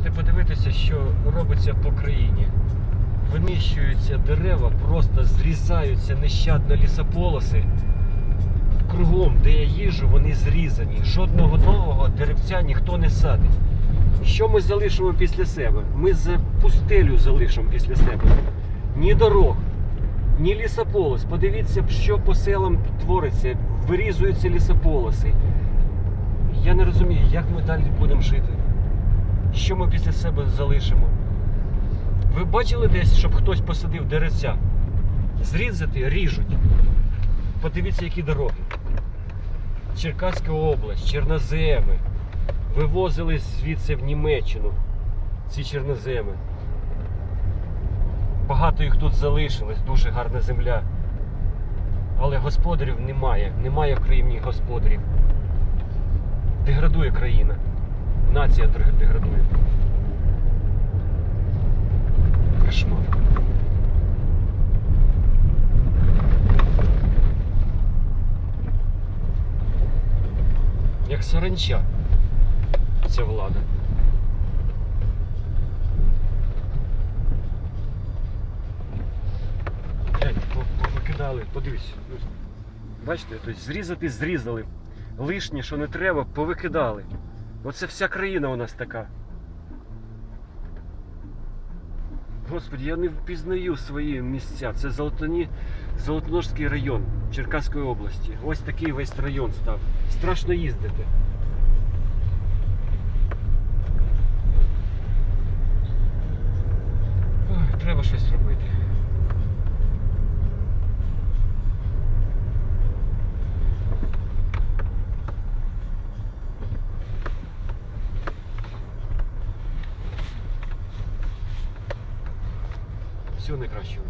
можете подивитися, що робиться по країні. Винищуються дерева, просто зрізаються нещадно лісополоси. Кругом, де я їжу, вони зрізані. Жодного нового деревця ніхто не садить. Що ми залишимо після себе? Ми за пустелю залишимо після себе. Ні дорог, ні лісополос. Подивіться, що по селам твориться. Вирізуються лісополоси. Я не розумію, як ми далі будемо жити. Що ми після себе залишимо? Ви бачили десь, щоб хтось посадив деревця? Зрізати ріжуть. Подивіться, які дороги. Черкаська область, Чорноземи. Вивозили звідси в Німеччину ці чорноземи. Багато їх тут залишилось, дуже гарна земля. Але господарів немає. Немає в країні господарів. Деградує країна. Нація деградує. Кошмар. Як саранча ця влада. Повикидали, подивись. ну, Бачите, тобто зрізати зрізали. Лишнє, що не треба, повикидали. Оце вся країна у нас така. Господи, я не впізнаю свої місця. Це Золотоні... Золотоножський район Черкаської області. Ось такий весь район став. Страшно їздити. Ой, треба щось робити. Всього найкращого.